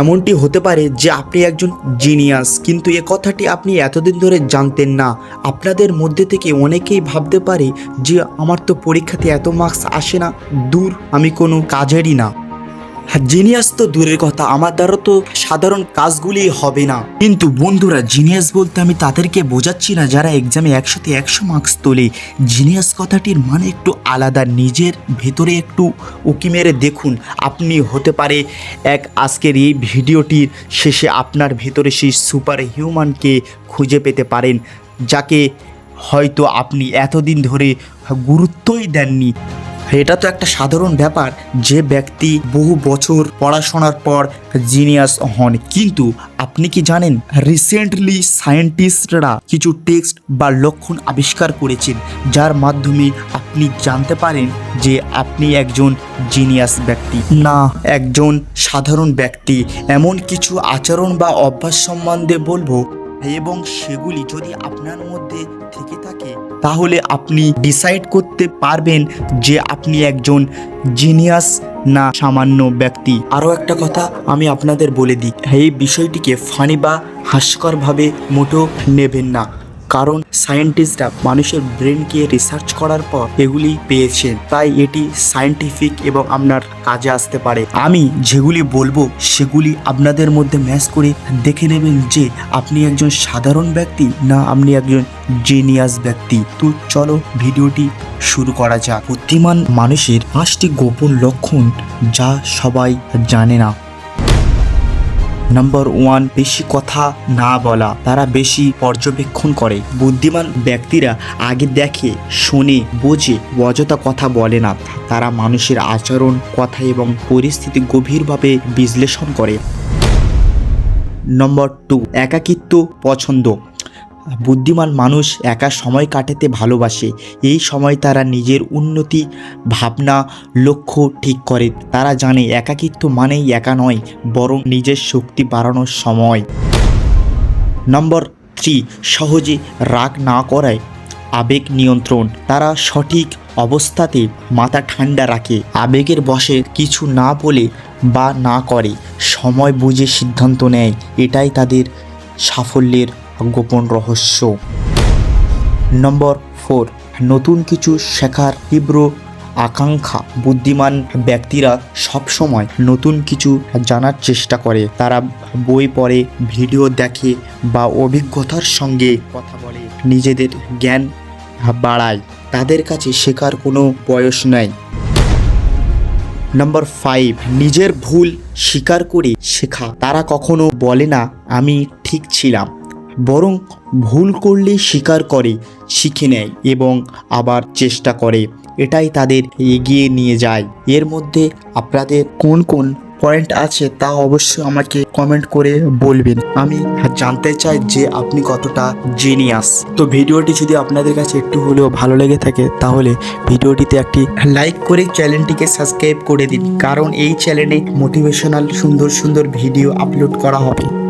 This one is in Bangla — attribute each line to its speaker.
Speaker 1: এমনটি হতে পারে যে আপনি একজন জিনিয়াস কিন্তু এ কথাটি আপনি এতদিন ধরে জানতেন না। আপনাদের মধ্যে থেকে অনেকেই ভাবতে পারে যে আমার তো পরীক্ষাতে এত মার্কস আসে না, দূর, আমি কোনো কাজেরই না। জিনিয়াস তো দূরের কথা। আমার দ্বারা তো সাধারণ কাজগুলি হবে না। কিন্তু বন্ধুরা, জিনিয়াস বলতে আমি তাদেরকে বোঝাচ্ছি না যারা এক্সামে একশোতে একশো মার্কস তোলে। জিনিয়াস কথাটির মানে একটু আলাদা। নিজের ভেতরে একটু উকি মেরে দেখুন। আপনি হতে পারে এক আজকের এই ভিডিওটির শেষে আপনার ভেতরে সেই সুপার হিউম্যানকে খুঁজে পেতে পারেন, যাকে হয়তো আপনি এতদিন ধরে গুরুত্বই দেননি। এটা তো একটা সাধারণ ব্যাপার যে ব্যক্তি বহু বছর পড়াশোনার পর জিনিয়াস হন। কিন্তু আপনি কি জানেন রিসেন্টলি সায়েন্টিস্টরা কিছু টেক্সট বা লক্ষণ আবিষ্কার করেছেন, যার মাধ্যমে আপনি জানতে পারেন যে আপনি একজন জিনিয়াস ব্যক্তি? না, একজন সাধারণ ব্যক্তি। এমন কিছু আচরণ বা অভ্যাস সম্বন্ধে বলব এবং সেগুলি যদি আপনার মধ্যে থেকে থাকে, তাহলে আপনি ডিসাইড করতে পারবেন যে আপনি একজন জিনিয়াস না সামান্য ব্যক্তি। আরও একটা কথা আমি আপনাদের বলে দিই, এই বিষয়টিকে ফানি বা হাস্যকরভাবে মোটো নেবেন না। কারণ সায়েন্টিস্টরা মানুষের ব্রেনকে রিসার্চ করার পর এগুলি পেয়েছেন। তাই এটি সায়েন্টিফিক এবং আপনার কাজে আসতে পারে। আমি যেগুলি বলব, সেগুলি আপনাদের মধ্যে ম্যাচ করে দেখে নেবেন যে আপনি একজন সাধারণ ব্যক্তি না আপনি একজন জিনিয়াস ব্যক্তি। তো চলো ভিডিওটি শুরু করা যাক। বুদ্ধিমান মানুষের পাঁচটি গোপন লক্ষণ যা সবাই জানে না। নাম্বার ওয়ান বেশি কথা না বলা। তারা বেশি পর্যবেক্ষণ করে। বুদ্ধিমান ব্যক্তিরা আগে দেখে, শোনে, বোঝে, অযথা কথা বলে না। তারা মানুষের আচরণ, কথা এবং পরিস্থিতি গভীরভাবে বিশ্লেষণ করে। নম্বর টু একাকিত্ব পছন্দ। বুদ্ধিমান মানুষ একা সময় কাটাতে ভালোবাসে। এই সময় তারা নিজের উন্নতি ভাবনা লক্ষ্য ঠিক করে। তারা জানে একাকিত্ব মানেই একা নয়, বরং নিজের শক্তি বাড়ানোর সময়। নম্বর থ্রি, সহজে রাগ না করায় আবেগ নিয়ন্ত্রণ। তারা সঠিক অবস্থাতে মাথা ঠান্ডা রাখে। আবেগের বশে কিছু না বলে বা না করে। সময় বুঝে সিদ্ধান্ত নেয়। এটাই তাদের সাফল্যের গোপন রহস্য। নম্বর ফোর নতুন কিছু শেখার তীব্র আকাঙ্ক্ষা। বুদ্ধিমান ব্যক্তিরা সবসময় নতুন কিছু জানার চেষ্টা করে। তারা বই পড়ে, ভিডিও দেখে বা অভিজ্ঞতার সঙ্গে কথা বলে। নিজেদের জ্ঞান বাড়ায়। তাদের কাছে শেখার কোনো বয়স নেই। নম্বর ফাইভ নিজের ভুল স্বীকার করে শেখা। তারা কখনো বলে না, আমি ঠিক ছিলাম। বরং ভুল করলে স্বীকার করে, শিখে নেয় এবং আবার চেষ্টা করে। এটাই তাদের এগিয়ে নিয়ে যায়। এর মধ্যে আপনাদের কোন কোন পয়েন্ট আছে তা অবশ্যই আমাকে কমেন্ট করে বলবেন। আমি জানতে চাই যে আপনি কতটা জিনিয়াস তো ভিডিওটি যদি আপনাদের কাছে একটু হলেও ভালো লেগে থাকে, তাহলে ভিডিওটিতে একটি লাইক করে চ্যানেলটিকে সাবস্ক্রাইব করে দিন। কারণ এই চ্যানেলে মোটিভেশনাল সুন্দর সুন্দর ভিডিও আপলোড করা হবে।